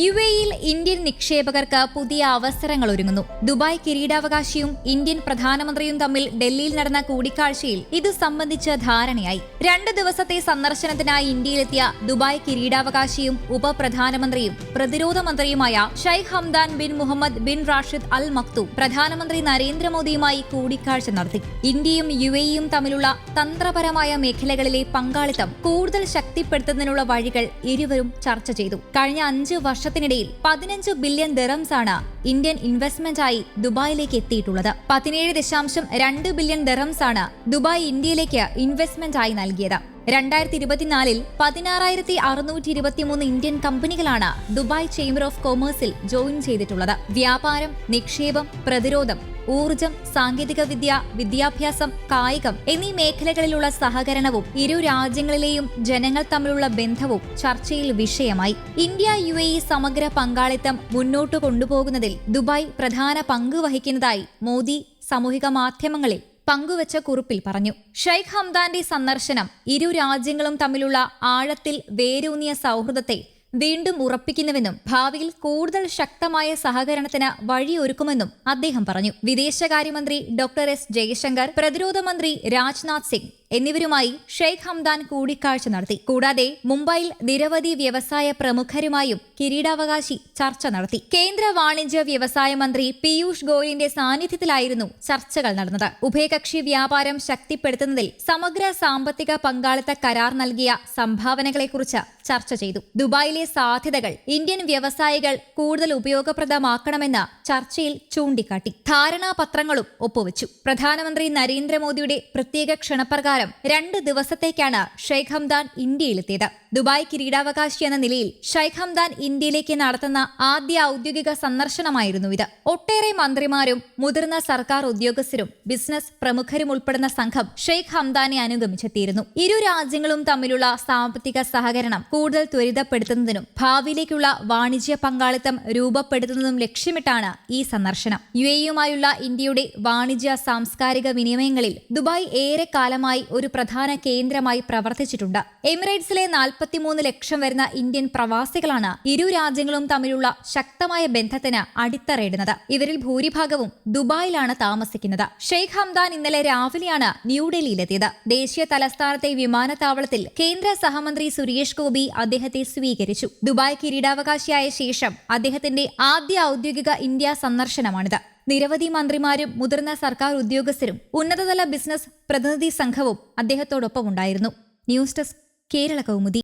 U എയിൽ Indian നിക്ഷേപകർക്ക് പുതിയ അവസരങ്ങൾ ഒരുങ്ങുന്നു. ദുബായ് കിരീടാവകാശിയും ഇന്ത്യൻ പ്രധാനമന്ത്രിയും തമ്മിൽ ഡൽഹിയിൽ നടന്ന കൂടിക്കാഴ്ചയിൽ ഇത് സംബന്ധിച്ച് ധാരണയായി. രണ്ട് ദിവസത്തെ സന്ദർശനത്തിനായി ഇന്ത്യയിലെത്തിയ ദുബായ് കിരീടാവകാശിയും ഉപപ്രധാനമന്ത്രിയും പ്രതിരോധ മന്ത്രിയുമായ Sheikh Hamdan bin Mohammed bin Rashid Al Maktoum പ്രധാനമന്ത്രി നരേന്ദ്രമോദിയുമായി കൂടിക്കാഴ്ച നടത്തി. ഇന്ത്യയും യു എയും തമ്മിലുള്ള തന്ത്രപരമായ മേഖലകളിലെ പങ്കാളിത്തം കൂടുതൽ ശക്തിപ്പെടുത്തുന്നതിനുള്ള വഴികൾ ഇരുവരും ചർച്ച ചെയ്തു. കഴിഞ്ഞ അഞ്ച് വർഷത്തിനിടയിൽ പതിനഞ്ച് ബില്യൺ ദിറംസ് ആണ് ഇന്ത്യൻ ഇൻവെസ്റ്റ്മെന്റായി ദുബായിലേക്ക് എത്തിയിട്ടുള്ളത്. പതിനേഴ് ദശാംശം രണ്ട് ബില്യൺ ദിറംസ് ആണ് ദുബായ് ഇന്ത്യയിലേക്ക് ഇൻവെസ്റ്റ്മെന്റായി നൽകിയത്. രണ്ടായിരത്തി ഇരുപത്തിനാലിൽ പതിനാറായിരത്തി അറുന്നൂറ്റി ഇരുപത്തിമൂന്ന് ഇന്ത്യൻ കമ്പനികളാണ് ദുബായ് ചേംബർ ഓഫ് കോമേഴ്സിൽ ജോയിൻ ചെയ്തിട്ടുള്ളത്. വ്യാപാരം നിക്ഷേപം പ്രതിരോധം ഊർജം സാങ്കേതികവിദ്യ വിദ്യാഭ്യാസം കായികം എന്നീ മേഖലകളിലുള്ള സഹകരണവും ഇരു രാജ്യങ്ങളിലെയും ജനങ്ങൾ തമ്മിലുള്ള ബന്ധവും ചർച്ചയിൽ വിഷയമായി. ഇന്ത്യ യു എ സമഗ്ര പങ്കാളിത്തം മുന്നോട്ട് കൊണ്ടുപോകുന്നതിൽ ദുബായ് പ്രധാന പങ്ക് വഹിക്കുന്നതായി മോദി സാമൂഹിക മാധ്യമങ്ങളിൽ പങ്കുവച്ച കുറിപ്പിൽ പറഞ്ഞു. ഷെയ്ഖ് ഹംദാന്റെ സന്ദർശനം ഇരു രാജ്യങ്ങളും തമ്മിലുള്ള ആഴത്തിൽ വേരൂന്നിയ സൗഹൃദത്തെ വീണ്ടും ഉറപ്പിക്കുന്നുവെന്നും ഭാവിയിൽ കൂടുതൽ ശക്തമായ സഹകരണത്തിന് വഴിയൊരുക്കുമെന്നും അദ്ദേഹം പറഞ്ഞു. വിദേശകാര്യമന്ത്രി ഡോക്ടർ എസ് ജയശങ്കർ പ്രതിരോധ മന്ത്രി രാജ്നാഥ് സിംഗ് എന്നിവരുമായി ഷെയ്ഖ് ഹംദാൻ കൂടിക്കാഴ്ച നടത്തി. കൂടാതെ മുംബൈയിൽ നിരവധി വ്യവസായ പ്രമുഖരുമായും കിരീടാവകാശി ചർച്ച നടത്തി. കേന്ദ്ര വാണിജ്യ വ്യവസായ മന്ത്രി പീയൂഷ് ഗോയലിന്റെ സാന്നിധ്യത്തിലായിരുന്നു ചർച്ചകൾ നടന്നത്. ഉഭയകക്ഷി വ്യാപാരം ശക്തിപ്പെടുത്തുന്നതിൽ സമഗ്ര സാമ്പത്തിക പങ്കാളിത്ത കരാർ നൽകിയ സംഭാവനകളെക്കുറിച്ച് ചർച്ച ചെയ്തു. ദുബായിലെ സാധ്യതകൾ ഇന്ത്യൻ വ്യവസായികൾ കൂടുതൽ ഉപയോഗപ്രദമാക്കണമെന്ന് ചർച്ചയിൽ ചൂണ്ടിക്കാട്ടി. ധാരണാപത്രങ്ങളും ഒപ്പുവച്ചു. പ്രധാനമന്ത്രി നരേന്ദ്രമോദിയുടെ പ്രത്യേക ക്ഷണപ്രകാരം രണ്ട് ദിവസത്തേക്കാണ് ഷെയ്ഖ് ഹംദാൻ ഇന്ത്യയിലെത്തിയത്. ദുബായ് കിരീടാവകാശി എന്ന നിലയിൽ ഷൈഖ് ഹംദാൻ ഇന്ത്യയിലേക്ക് നടത്തുന്ന ആദ്യ ഔദ്യോഗിക സന്ദർശനമായിരുന്നു ഇത്. ഒട്ടേറെ മന്ത്രിമാരും മുതിർന്ന സർക്കാർ ഉദ്യോഗസ്ഥരും ബിസിനസ് പ്രമുഖരും ഉൾപ്പെടുന്ന സംഘം ഷെയ്ഖ് ഹംദാനെ അനുഗമിച്ചെത്തിയിരുന്നു. ഇരു രാജ്യങ്ങളും തമ്മിലുള്ള സാമ്പത്തിക സഹകരണം കൂടുതൽ ത്വരിതപ്പെടുത്തുന്നതിനും ഭാവിയിലേക്കുള്ള വാണിജ്യ പങ്കാളിത്തം രൂപപ്പെടുത്തുന്നതും ലക്ഷ്യമിട്ടാണ് ഈ സന്ദർശനം. യു എയുമായുള്ള ഇന്ത്യയുടെ വാണിജ്യ സാംസ്കാരിക വിനിമയങ്ങളിൽ ദുബായ് ഏറെ കാലമായി ഒരു പ്രധാന കേന്ദ്രമായി പ്രവർത്തിച്ചിട്ടുണ്ട്. എമിറേറ്റ്സിലെ നാൽപ്പത്തിമൂന്ന് ലക്ഷം വരുന്ന ഇന്ത്യൻ പ്രവാസികളാണ് ഇരു രാജ്യങ്ങളും തമ്മിലുള്ള ശക്തമായ ബന്ധത്തിന് അടിത്തറയിടുന്നത്. ഇവരിൽ ഭൂരിഭാഗവും ദുബായിലാണ് താമസിക്കുന്നത്. ഷെയ്ഖ് ഹംദാൻ ഇന്നലെ രാവിലെയാണ് ന്യൂഡൽഹിയിലെത്തിയത്. ദേശീയ തലസ്ഥാനത്തെ വിമാനത്താവളത്തിൽ കേന്ദ്ര സഹമന്ത്രി സുരേഷ് ഗോപി അദ്ദേഹത്തെ സ്വീകരിച്ചു. ദുബായ് കിരീടാവകാശിയായ ശേഷം അദ്ദേഹത്തിന്റെ ആദ്യ ഔദ്യോഗിക ഇന്ത്യ സന്ദർശനമാണിത്. നിരവധി മന്ത്രിമാരും മുതിർന്ന സർക്കാർ ഉദ്യോഗസ്ഥരും ഉന്നതതല ബിസിനസ് പ്രതിനിധി സംഘവും അദ്ദേഹത്തോടൊപ്പം ഉണ്ടായിരുന്നു ന്യൂസ് ഡെസ്ക് കേരള കൗമുദി.